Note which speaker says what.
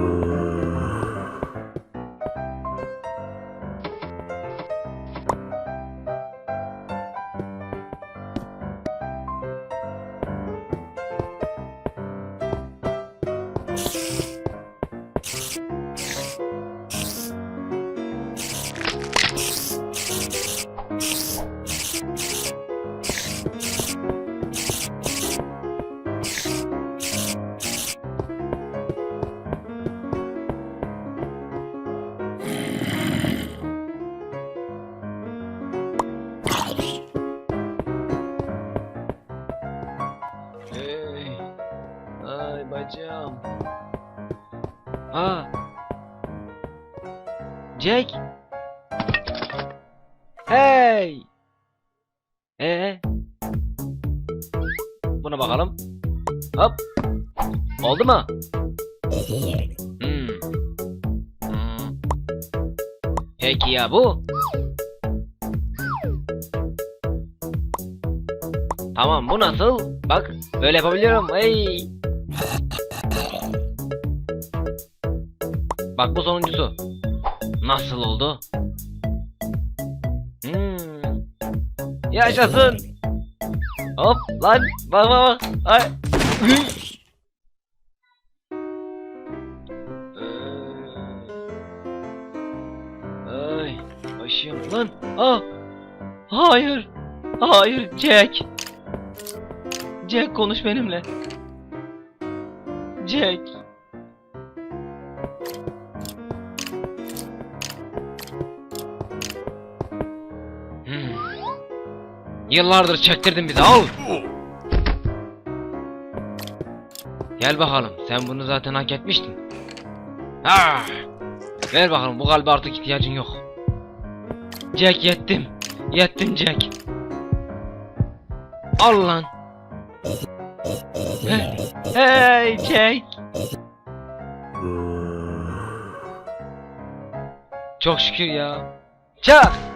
Speaker 1: Ooh. Ay bacağım. Ha. Jack. Hey. Ee. Buna bakalım. Hop. Oldu mu? Hmm. Hmm. Peki ya bu? Tamam bu nasıl? Bak böyle yapabiliyorum. Hey. Bak bu sonuncusu. Nasıl oldu? Hmm. Yaşasın. Hop lan bak bak bak. Ay. Ay başım lan. Ah. Hayır. Hayır Jack. Jack konuş benimle. Jack. Hmm. Yıllardır çektirdin bizi al. Gel bakalım sen bunu zaten hak etmiştin. Ha! Ver bakalım bu kalbe artık ihtiyacın yok. Jack yettim. Yettim Jack. Al lan. Hey Jack. Çok şükür ya. Çak.